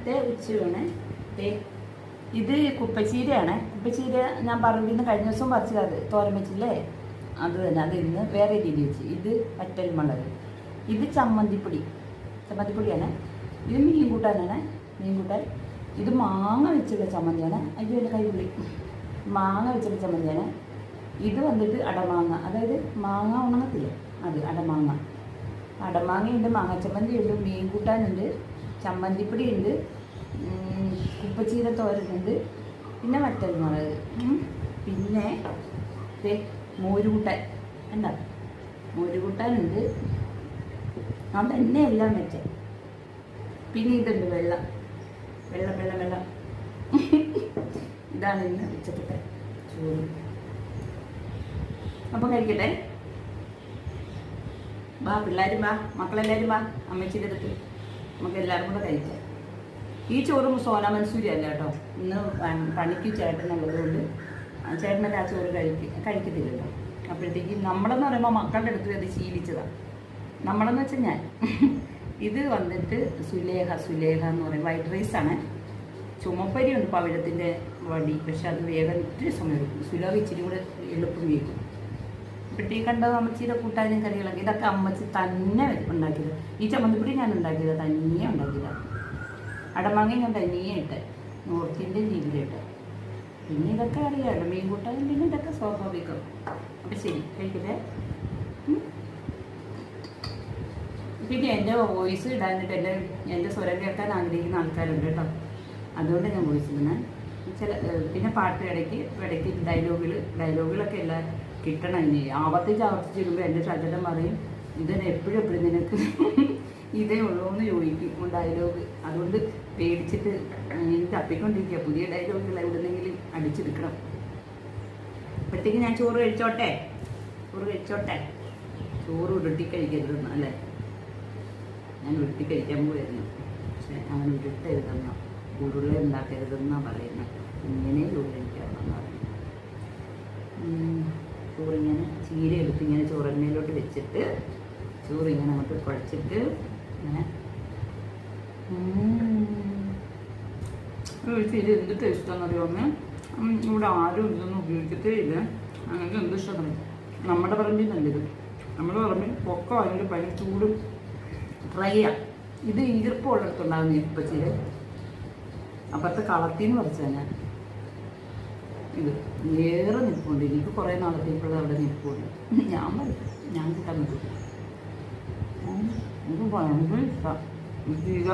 ഇന്നത്തെ ഉച്ചയാണ്. ഇത് കുപ്പച്ചീരയാണ്. കുപ്പച്ചീര ഞാൻ പറമ്പിൽ നിന്ന് കഴിഞ്ഞ ദിവസം പറിച്ചത് തോരൻ വെച്ചില്ലേ അത് തന്നെ അത് ഇന്ന് വേറെ രീതി വെച്ച്. ഇത് വറ്റൽ മുളക്. ഇത് ചമ്മന്തിപ്പൊടി. ചമ്മന്തിപ്പൊടിയാണ്. ഇത് മീൻ കൂട്ടാനാണ് മീൻ കൂട്ടാൻ ഇത് മാങ്ങ വെച്ചുള്ള ചമ്മന്തിയാണ്. അയ്യോ എന്റെ കൈപുള്ളി മാങ്ങ വെച്ചുള്ള ചമ്മന്തിയാണ്. ഇത് വന്നിട്ട് അടമാങ്ങ. അതായത് മാങ്ങ ഉണങ്ങത്തില്ലേ? അത് അടമാങ്ങ. അടമാങ്ങയുണ്ട് മാങ്ങ ചമ്മന്തിയുണ്ട് മീൻ കൂട്ടാനുണ്ട് ചമ്മന്തിപ്പൊടി ഉണ്ട് കുപ്പച്ചീര തോരനുണ്ട് പിന്നെ മറ്റൊരു മുളക് പിന്നെ മോരുകൂട്ടാൻ എന്താ മോരുകൂട്ടാനുണ്ട്. ഞാൻ തന്നെ എല്ലാം വെച്ചേ. പിന്നെ ഇതുണ്ട് വെള്ളം. വെള്ളം വെള്ളം വെള്ളം. ഇതാണ് ഇന്ന് ഉച്ചക്കത്തെ ചോറ്. അപ്പം കഴിക്കട്ടെ. വാ പിള്ളേരും വാ മക്കളെല്ലാവരും വാ അമ്മച്ചിന്റെ അടുത്ത്. നമുക്ക് എല്ലാവരും കൂടെ കഴിക്കാം. ഈ ചോറും സോന മൻസൂരി അല്ല കേട്ടോ. ഇന്ന് പണിക്ക് ചേട്ടനുള്ളത് കൊണ്ട് ആ ചേട്ടനല്ല ആ ചോറ് കഴിക്ക കഴിക്കത്തില്ലല്ലോ. അപ്പോഴത്തേക്ക് നമ്മളെന്ന് പറയുമ്പോൾ മക്കളുടെ അടുത്ത് അത് ശീലിച്ചതാണ് നമ്മളെന്ന് വെച്ചാൽ ഞാൻ. ഇത് വന്നിട്ട് സുലേഹ സുലേഹ എന്ന് പറയും. വൈറ്റ് റൈസ് ആണ്. ചുമപ്പരി ഉണ്ട് പവിഴത്തിന്റെ വടി. പക്ഷെ അത് വേഗം ഇത്തിരി സമയം സുലേഹ ഇച്ചിരി കൂടെ എളുപ്പം വേഗം ഇപ്പോഴത്തേക്ക് കണ്ട? അമ്മച്ചിയുടെ കൂട്ടാനും കറികളൊക്കെ. ഇതൊക്കെ അമ്മച്ചി തന്നെ ഉണ്ടാക്കിയത്. ഈ ചമ്മന്തിപ്പൊടി ഞാൻ ഉണ്ടാക്കിയത് തനിയെ ഉണ്ടാക്കിയതാണ് അടമാങ്ങ ഞാൻ തനിയെ ഇട്ട് നോർത്തിന്റെ രീതിയിലിട്ട് പിന്നെ ഇതൊക്കെ അറിയാമല്ലോ മീൻ കൂട്ടാനും പിന്നെ ഇതൊക്കെ സ്വാഭാവികം. അപ്പം ശരി കഴിക്കട്ടെ? പിന്നെ എന്റെ വോയിസ് ഇടാനിട്ട് എന്റെ എന്റെ സ്വരം കേൾക്കാൻ ആഗ്രഹിക്കുന്ന ആൾക്കാരുണ്ട് കേട്ടോ. അതുകൊണ്ട് ഞാൻ വോയിസ് ഇടുന്നത് ചില പിന്നെ പാട്ട് ഇടയ്ക്ക് ഇടയ്ക്ക് ഡയലോഗുകൾ ഡയലോഗുകളൊക്കെ എല്ലാം കിട്ടണം ഇനി ആവർത്തിച്ച് ആവർത്തിച്ച് ഇടുമ്പോൾ എന്റെ ശകലം പറയും ഇതിന് എപ്പോഴും എപ്പോഴും നിനക്ക് ഇതേ ഉള്ളൂ എന്ന് ചോദിക്കും ഡയലോഗ് അതുകൊണ്ട് പേടിച്ചിട്ട് ഇനി തപ്പിക്കൊണ്ടിരിക്കുക പുതിയ ഡയലോഗുകൾ എവിടെന്നെങ്കിലും അടിച്ചെടുക്കണം. അപ്പോഴത്തേക്ക് ഞാൻ ചോറ് കഴിച്ചോട്ടെ? ചോറ് കഴിച്ചോട്ടെ? ചോറ് ഉരുട്ടി കഴിക്കരുതെന്ന് അല്ലേ? ഞാൻ ഉരുട്ടി കഴിക്കാൻ പോയിരുന്നു പക്ഷെ അവൻ ഉരുട്ടരുതെന്ന ഉരുള ഉണ്ടാക്കരുതെന്നാണ് പറയുന്നത് ഇങ്ങനെ ചോറ് കഴിക്കാമെന്നാണ് പറയുന്നത് ചോറിങ്ങനെ ചീര എടുത്ത് ഇങ്ങനെ ചോറെണ്ണയിലോട്ട് വെച്ചിട്ട് ചോറിങ്ങനെ അങ്ങോട്ട് കുഴച്ചിട്ട് ഇങ്ങനെ. ചീര എന്ത് ടേസ്റ്റാണെന്ന് അറിയാമേ ഇവിടെ ആരും ഇതൊന്നും ഉപയോഗിക്കത്തേ ഇല്ല. അങ്ങനെ എന്ത് ഇഷ്ടമാണ് നമ്മുടെ പറമ്പിൽ നല്ലത് നമ്മുടെ പറമ്പിൽ പൊക്കം അതിന്റെ ഭയങ്കര ചൂടും. ഡ്രൈയാ ഇത് ഈർപ്പമുള്ളിടത്തുണ്ടാകുന്ന ഇപ്പച്ചിരി അപ്പുറത്തെ കളത്തിന്ന് പറിച്ചു ഞാൻ. ഇത് ഏറെ നിൽപ്പുണ്ട്. എനിക്ക് കുറേ നാളത്തേക്കുള്ള അവിടെ നിൽപ്പുണ്ട്. ഞാൻ പറയും ഞാൻ കിട്ടാൻ നിൽക്കും എനിക്ക് ഭയങ്കര ഇഷ്ടമാണ് ചീര